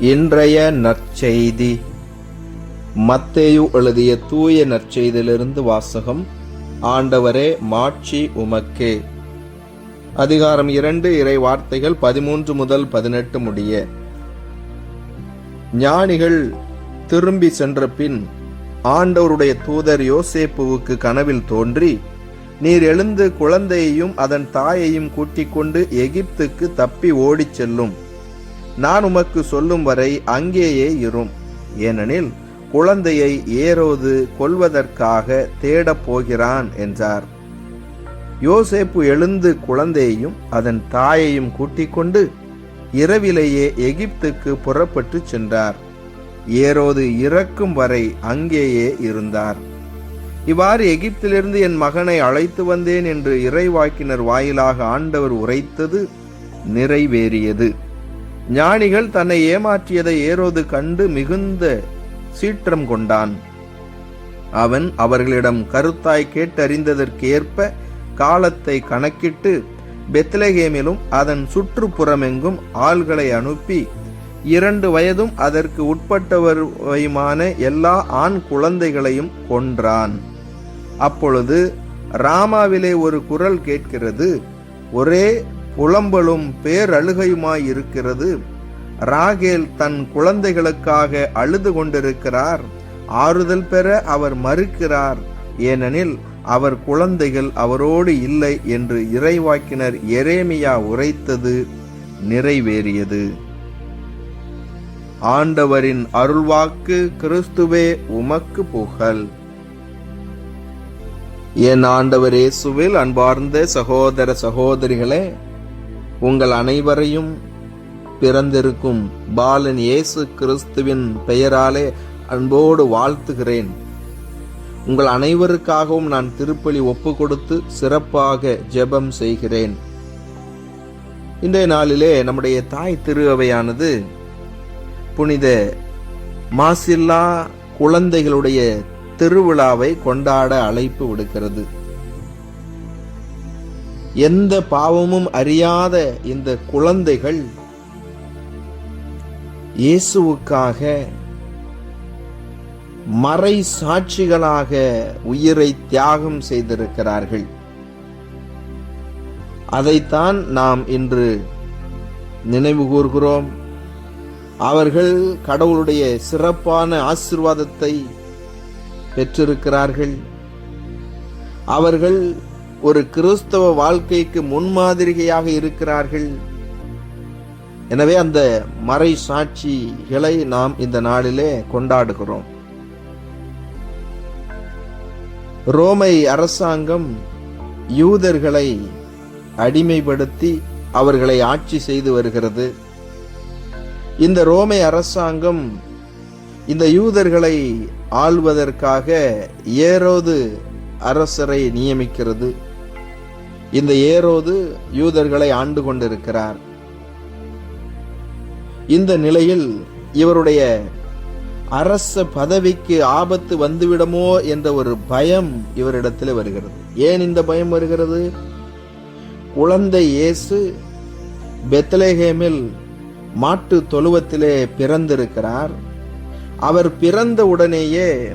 இன்றைய நற்செய்தி. மத்தேயு எழுதிய தூய நற்செய்தியிலிருந்து வாசகம் ஆண்டவரே மாட்சி உமக்கே. அதிகாரம் இரண்டு இறை வார்த்தைகள் பதிமூன்று முதல் பதினெட்டு முடிய. ஞானிகள் திரும்பி சென்ற பின் ஆண்டவருடைய தூதர் யோசேப்புவுக்கு கனவில் தோன்றி நீர் எழுந்து குழந்தையையும் அதன் தாயையும் கூட்டிக் கொண்டு எகிப்துக்கு தப்பி ஓடிச் செல்லும். நான் உமக்கு சொல்லும் வரை அங்கேயே இரும். ஏனெனில் குழந்தையை ஏரோது கொல்வதற்காக தேடப் போகிறான் என்றார். யோசேப்பு எழுந்து குழந்தையையும் அதன் தாயையும் கூட்டிக் கொண்டு இரவிலேயே எகிப்துக்கு புறப்பட்டுச் சென்றார். ஏரோது இறக்கும் வரை அங்கேயே இருந்தார். இவ்வாறு எகிப்திலிருந்து என் மகனை அழைத்து வந்தேன் என்று இறைவாக்கினர் வாயிலாக ஆண்டவர் உரைத்தது நிறைவேறியது. ஞானிகள் தன்னை ஏமாற்றியதை ஏரோது கண்டு மிகுந்த சீற்றம் கொண்டான். அவன் அவர்களிடம் கருத்தாய் கேட்டறிந்ததற்கேற்ப காலத்தை கணக்கிட்டு பெத்லகேமிலும் அதன் சுற்றுப்புறமெங்கும் ஆள்களை அனுப்பி இரண்டு வயதும் அதற்கு உட்பட்டவருமான எல்லா ஆண் குழந்தைகளையும் கொன்றான். அப்பொழுது ராமாவிலே ஒரு குரல் கேட்கிறது ஒரே புலம்பலும் பேரழுகையுமாய் இருக்கிறது ராகேல் தன் குழந்தைகளுக்காக அழுது கொண்டிருக்கிறார். ஆறுதல் பெற அவர் மறுக்கிறார். ஏனெனில் அவர் குழந்தைகள் அவரோடு இல்லை என்று இறைவாக்கினர் எரேமியா உரைத்தது நிறைவேறியது. ஆண்டவரின் அருள்வாக்கு கிறிஸ்துவே உமக்கு புகழ். என் ஆண்டவர் இயேசுவில் அன்பார்ந்த சகோதர சகோதரிகளே உங்கள் அனைவரையும் பிறந்திருக்கும் பாலன் இயேசு கிறிஸ்துவின் பெயராலே அன்போடு வாழ்த்துகிறேன். உங்கள் அனைவருக்காகவும் நான் திருப்பலி ஒப்பு கொடுத்து சிறப்பாக ஜெபம் செய்கிறேன். இன்றைய நாளிலே நம்முடைய தாய் திருவையானது புனித மாசில்லா குழந்தைகளுடைய திருவிழாவை கொண்டாட அழைப்பு விடுக்கிறது. எந்த பாவமும் அறியாத இந்த குழந்தைகள் இயேசுவுக்காக மறை சாட்சிகளாக உயிரை தியாகம் செய்திருக்கிறார்கள். அதைத்தான் நாம் இன்று நினைவு கூர்கிறோம். அவர்கள் கடவுளுடைய சிறப்பான ஆசிர்வாதத்தை பெற்றிருக்கிறார்கள். அவர்கள் ஒரு கிறிஸ்தவ வாழ்க்கைக்கு முன்மாதிரிகையாக இருக்கிறார்கள். எனவே அந்த மறை சாட்சிகளை நாம் இந்த நாளிலே கொண்டாடுகிறோம். ரோமை அரசாங்கம் யூதர்களை அடிமைப்படுத்தி அவர்களை ஆட்சி செய்து வருகிறது. இந்த ரோமை அரசாங்கம் இந்த யூதர்களை ஆள்வதற்காக ஏரோது அரசரை நியமிக்கிறது. இந்த ஏரோது யூதர்களை ஆண்டு கொண்டிருக்கிறார். இந்த நிலையில் இவருடைய அரச பதவிக்கு ஆபத்து வந்துவிடுமோ என்ற ஒரு பயம் இவரிடத்தில் வருகிறது. ஏன் இந்த பயம் வருகிறது? குழந்தை இயேசு பெத்லேஹேமில் மாட்டு தொழுவத்திலே பிறந்திருக்கிறார். அவர் பிறந்த உடனேயே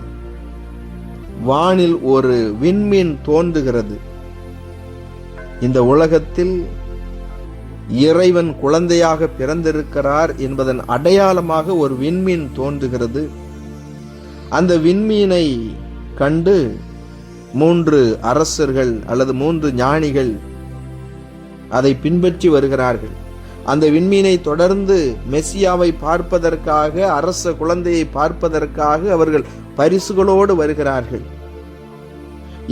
வானில் ஒரு விண்மீன் தோன்றுகிறது. இந்த உலகத்தில் இறைவன் குழந்தையாக பிறந்திருக்கிறார் என்பதன் அடையாளமாக ஒரு விண்மீன் தோன்றுகிறது. அந்த விண்மீனை கண்டு மூன்று அரசர்கள் அல்லது மூன்று ஞானிகள் அதை பின்பற்றி வருகிறார்கள். அந்த விண்மீனை தொடர்ந்து மெஸ்ஸியாவை பார்ப்பதற்காக அரச குழந்தையை பார்ப்பதற்காக அவர்கள் பரிசுகளோடு வருகிறார்கள்.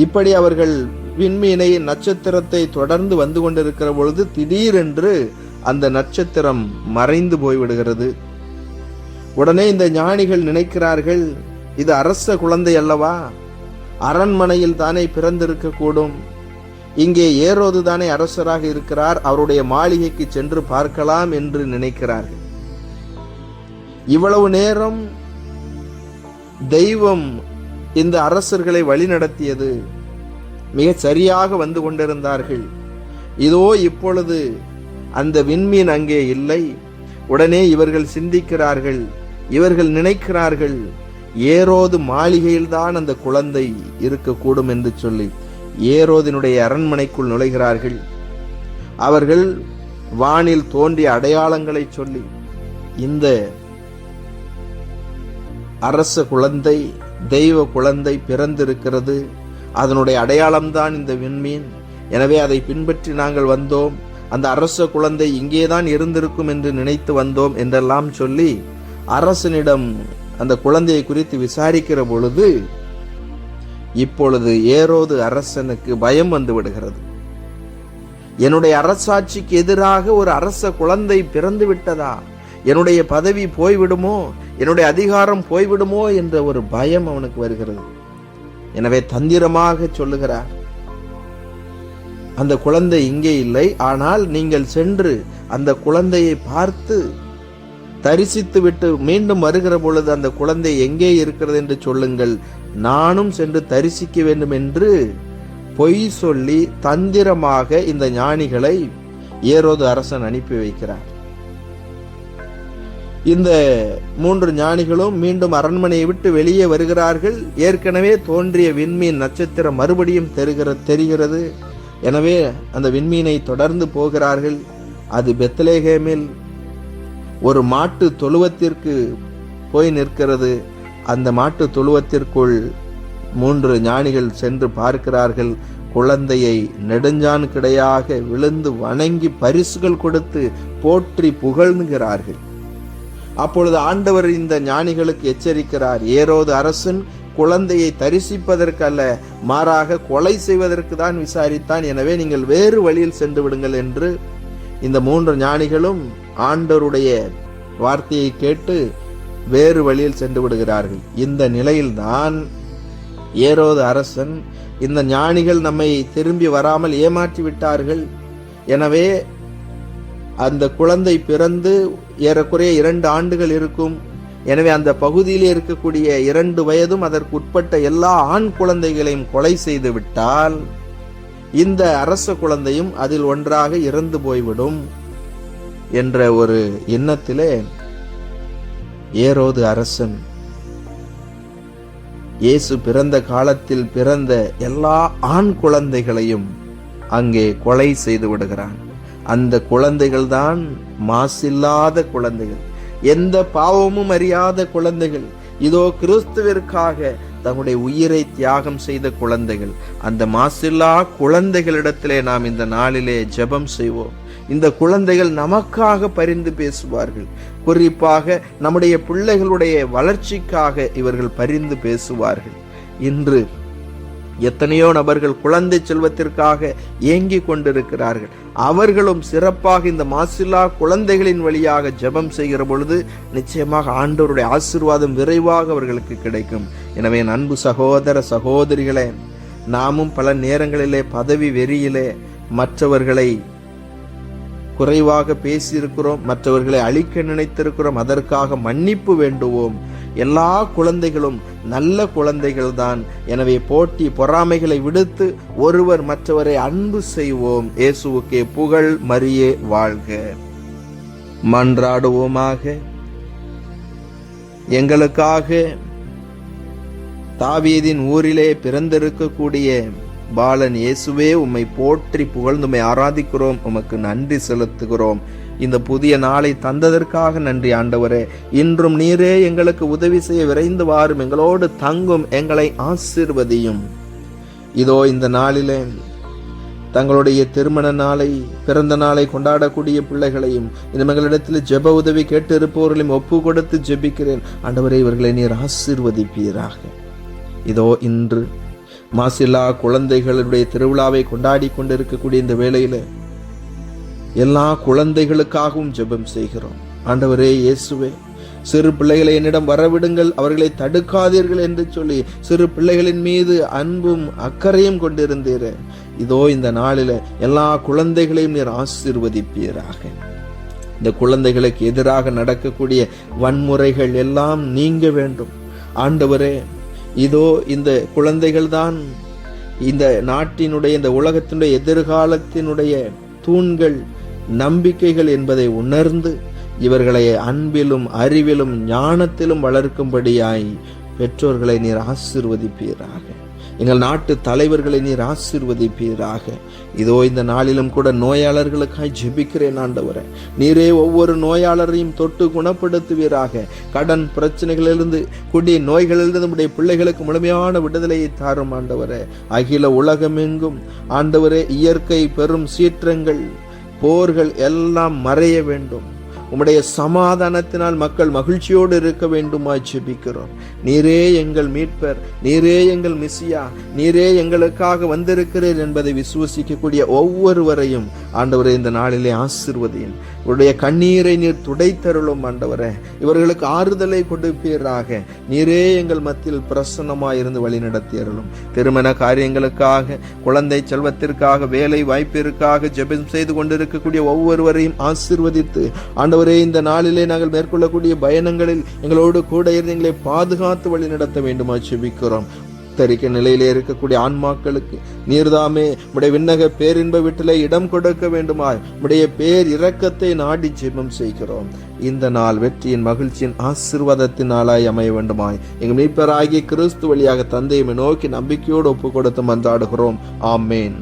இப்படி அவர்கள் விண்மீனை நட்சத்திரத்தை தொடர்ந்து வந்து கொண்டிருக்கிற பொழுது திடீரென்று அந்த நட்சத்திரம் மறைந்து போய்விடுகிறது. உடனே இந்த ஞானிகள் நினைக்கிறார்கள் இது அரச குழந்தை அல்லவா? அரண்மனையில் தானே பிறந்திருக்க கூடும் இங்கே ஏரோது தானே அரசராக இருக்கிறார் அவருடைய மாளிகைக்கு சென்று பார்க்கலாம் என்று நினைக்கிறார்கள். இவ்வளவு நேரம் தெய்வம் இந்த அரசர்களை வழிநடத்தியது. மிகச் சரியாக வந்து கொண்டிருந்தார்கள். இதோ இப்பொழுது அந்த விண்மீன் அங்கே இல்லை. உடனே இவர்கள் சிந்திக்கிறார்கள். இவர்கள் நினைக்கிறார்கள் ஏரோது மாளிகையில்தான் அந்த குழந்தை இருக்கக்கூடும் என்று சொல்லி. ஏரோதினுடைய அரண்மனைக்குள் நுழைகிறார்கள். அவர்கள் வானில் தோன்றிய அடையாளங்களை சொல்லி இந்த அரச குழந்தை தெய்வ குழந்தை பிறந்திருக்கிறது. அதனுடைய அடையாளம்தான் இந்த விண்மீன். எனவே அதை பின்பற்றி நாங்கள் வந்தோம். அந்த அரச குழந்தை இங்கேதான் இருந்திருக்கும் என்று நினைத்து வந்தோம் என்றெல்லாம் சொல்லி அரசனிடம் அந்த குழந்தையை குறித்து விசாரிக்கிற பொழுது இப்பொழுது ஏரோது அரசனுக்கு பயம் வந்து விடுகிறது. என்னுடைய அரசாட்சிக்கு எதிராக ஒரு அரச குழந்தை பிறந்து விட்டதா? என்னுடைய பதவி போய்விடுமோ? என்னுடைய அதிகாரம் போய்விடுமோ? என்ற ஒரு பயம் அவனுக்கு வருகிறது. எனவே தந்திரமாக சொல்லுகிறார். அந்த குழந்தை இங்கே இல்லை ஆனால் நீங்கள் சென்று அந்த குழந்தையை பார்த்து தரிசித்து விட்டு மீண்டும் வருகிற பொழுது அந்த குழந்தை எங்கே இருக்கிறது என்று சொல்லுங்கள். நானும் சென்று தரிசிக்க வேண்டும் என்று பொய் சொல்லி தந்திரமாக இந்த ஞானிகளை ஏரோது அரசன் அனுப்பி வைக்கிறார். இந்த மூன்று ஞானிகளும் மீண்டும் அரண்மனையை விட்டு வெளியே வருகிறார்கள். ஏற்கனவே தோன்றிய விண்மீன் நட்சத்திரம் மறுபடியும் தெரிகிற தெரிகிறது. எனவே அந்த விண்மீனை தொடர்ந்து போகிறார்கள். அது பெத்லேஹேமில் ஒரு மாட்டு தொழுவத்திற்கு போய் நிற்கிறது. அந்த மாட்டு தொழுவத்திற்குள் மூன்று ஞானிகள் சென்று பார்க்கிறார்கள். குழந்தையை நெடுஞ்சான் கிடையாக விழுந்து வணங்கி பரிசுகள் கொடுத்து போற்றி புகழ்கிறார்கள். அப்பொழுது ஆண்டவர் இந்த ஞானிகளுக்கு எச்சரிக்கிறார். ஏரோது அரசன் குழந்தையை தரிசிப்பதற்கு அல்ல மாறாக கொலை செய்வதற்கு தான் விசாரித்தான். எனவே நீங்கள் வேறு வழியில் சென்று விடுங்கள் என்று இந்த மூன்று ஞானிகளும் ஆண்டவருடைய வார்த்தையை கேட்டு வேறு வழியில் சென்று விடுகிறார்கள். இந்த நிலையில்தான் ஏரோது அரசன் இந்த ஞானிகள் நம்மை திரும்பி வராமல் ஏமாற்றி விட்டார்கள். எனவே அந்த குழந்தை பிறந்து ஏறக்குறைய இரண்டு ஆண்டுகள் இருக்கும். எனவே அந்த பகுதியிலே இருக்கக்கூடிய இரண்டு வயதும் அதற்கு உட்பட்ட எல்லா ஆண் குழந்தைகளையும் கொலை செய்து விட்டால் இந்த அரச குழந்தையும் அதில் ஒன்றாக இறந்து போய்விடும் என்ற ஒரு எண்ணத்திலே ஏரோது அரசன் இயேசு பிறந்த காலத்தில் பிறந்த எல்லா ஆண் குழந்தைகளையும் அங்கே கொலை செய்து விடுகிறான். அந்த குழந்தைகள் தான் மாசில்லாத குழந்தைகள். எந்த பாவமும் அறியாத குழந்தைகள். இதோ கிறிஸ்துவிற்காக தங்களுடைய உயிரை தியாகம் செய்த குழந்தைகள். அந்த மாசில்லா குழந்தைகளிடத்திலே நாம் இந்த நாளிலே ஜெபம் செய்வோம். இந்த குழந்தைகள் நமக்காக பரிந்து பேசுவார்கள். குறிப்பாக நம்முடைய பிள்ளைகளுடைய வளர்ச்சிக்காக இவர்கள் பரிந்து பேசுவார்கள். இன்று எத்தனையோ நபர்கள் குழந்தை செல்வத்திற்காக ஏங்கி கொண்டிருக்கிறார்கள். அவர்களும் சிறப்பாக இந்த மாசில்லா குழந்தைகளின் வழியாக ஜெபம் செய்கிற பொழுது நிச்சயமாக ஆண்டவருடைய ஆசீர்வாதம் விரைவாக அவர்களுக்கு கிடைக்கும். எனவே அன்பு சகோதர சகோதரிகளே நாமும் பல நேரங்களிலே பதவி வெறியிலே மற்றவர்களை குறைவாக பேசியிருக்கிறோம் மற்றவர்களை அழிக்க நினைத்திருக்கிறோம் அதற்காக மன்னிப்பு வேண்டுவோம். எல்லா குழந்தைகளும் நல்ல குழந்தைகள் தான் எனவே போட்டி பொறாமைகளை விடுத்து ஒருவர் மற்றவரை அன்பு செய்வோம். இயேசுவுக்கே புகழ் மரியே வாழ்க. மன்றாடுவோமாக. எங்களுக்காக தாவீதின் ஊரிலே பிறந்திருக்கக்கூடிய பாலன் இயேசுவே உம்மை போற்றி புகழ்ந்துமை ஆராதிக்கிறோம் உமக்கு நன்றி செலுத்துகிறோம். இந்த புதிய நாளை தந்ததற்காக நன்றி ஆண்டவரே. இன்றும் நீரே எங்களுக்கு உதவி செய்ய விரைந்து வாரும். எங்களோடு தங்கும் எங்களை ஆசிர்வதியும். இதோ இந்த நாளிலே தங்களுடைய திருமண நாளை பிறந்த நாளை கொண்டாடக்கூடிய பிள்ளைகளையும் இந்த மகளிடத்தில் ஜெப உதவி கேட்டு இருப்பவர்களையும் ஒப்பு கொடுத்து ஜெபிக்கிறேன். ஆண்டவரே இவர்களை நீர் ஆசீர்வதிப்பீராக. இதோ இன்று மாசில்லா குழந்தைகளுடைய திருவிழாவை கொண்டாடி கொண்டிருக்கக்கூடிய இந்த வேளையில் எல்லா குழந்தைகளுக்காகவும் ஜெபம் செய்கிறோம். ஆண்டவரே இயேசுவே சிறு பிள்ளைகளை என்னிடம் வரவிடுங்கள் அவர்களை தடுக்காதீர்கள் என்று சொல்லி சிறு பிள்ளைகளின் மீது அன்பும் அக்கறையும் கொண்டிருந்தீரே. இதோ இந்த நாளில் எல்லா குழந்தைகளையும் நீர் ஆசீர்வதிப்பீராக. இந்த குழந்தைகளுக்கு எதிராக நடக்கக்கூடிய வன்முறைகள் எல்லாம் நீங்க வேண்டும். ஆண்டவரே இதோ இந்த குழந்தைகள்தான். இந்த நாட்டினுடைய இந்த உலகத்தினுடைய எதிர்காலத்தினுடைய தூண்கள் நம்பிக்கைகள் என்பதை உணர்ந்து இவர்களை அன்பிலும் அறிவிலும் ஞானத்திலும் வளர்க்கும்படியாய் பெற்றோர்களை நீர் ஆசிர்வதிப்பீராக. எங்கள் நாட்டு தலைவர்களை நீர் ஆசிர்வதிப்பீராக இதோ இந்த நாளிலும் கூட நோயாளர்களுக்காய் ஜெபிக்கிறேன் ஆண்டவரே. நீரே ஒவ்வொரு நோயாளரையும் தொட்டு குணப்படுத்துவீராக. கடன் பிரச்சனைகளிலிருந்து குடி நோய்களிலிருந்து நம்முடைய பிள்ளைகளுக்கு முழுமையான விடுதலையை தாரும் ஆண்டவரே. அகில உலகமெங்கும் ஆண்டவரே இயற்கை பெரும் சீற்றங்கள் போர்கள் எல்லாம் மறைய வேண்டும். உம்முடைய சமாதானத்தினால் மக்கள் மகிழ்ச்சியோடு இருக்க வேண்டுமாய் ஜெபிக்கிறோம். நீரே எங்கள் மீட்பர் நீரே எங்கள் மிசியா நீரே எங்களுக்காக வந்திருக்கிறீர் என்பதை விசுவசிக்கக்கூடிய ஒவ்வொருவரையும் ஆண்டவரை இந்த நாளிலே ஆசிர்வதியும் இவருடைய கண்ணீரை நீர் துடைத்தருளும் ஆண்டவரே. இவர்களுக்கு ஆறுதலை கொடுப்பீராக. நீரே எங்கள் மத்தியில் பிரசன்னமாயிருந்து வழி நடத்தியருளும். திருமண காரியங்களுக்காக குழந்தை செல்வத்திற்காக வேலை வாய்ப்பிற்காக ஜெபம் செய்து கொண்டிருக்கக்கூடிய ஒவ்வொருவரையும் ஆசிர்வதித்து ஆண்டவர் இந்த நாளிலே நாங்கள் மேற்கொள்ளக்கூடிய பயணங்களில் எங்களோடு கூட இருந்து எங்களை பாதுகாத்து வழி நடத்த வேண்டுமா செபிக்கிறோம். தரிக்க நிலையிலே இருக்கக்கூடிய ஆன்மாக்களுக்கு நீர்தாமே உடைய விண்ணக பேரின்ப வீட்டிலே இடம் கொடுக்க வேண்டுமாய் உடைய பேர் இரக்கத்தை நாடி ஜெபம் செய்கிறோம். இந்த நாள் வெற்றியின் மகிழ்ச்சியின் ஆசிர்வாதத்தின் நாளாய் அமைய வேண்டுமாய். எங்கள் மீட்பராகிய கிறிஸ்து வழியாக தந்தையை நோக்கி நம்பிக்கையோடு ஒப்பு கொடுத்து மன்றாடுகிறோம். ஆமேன்.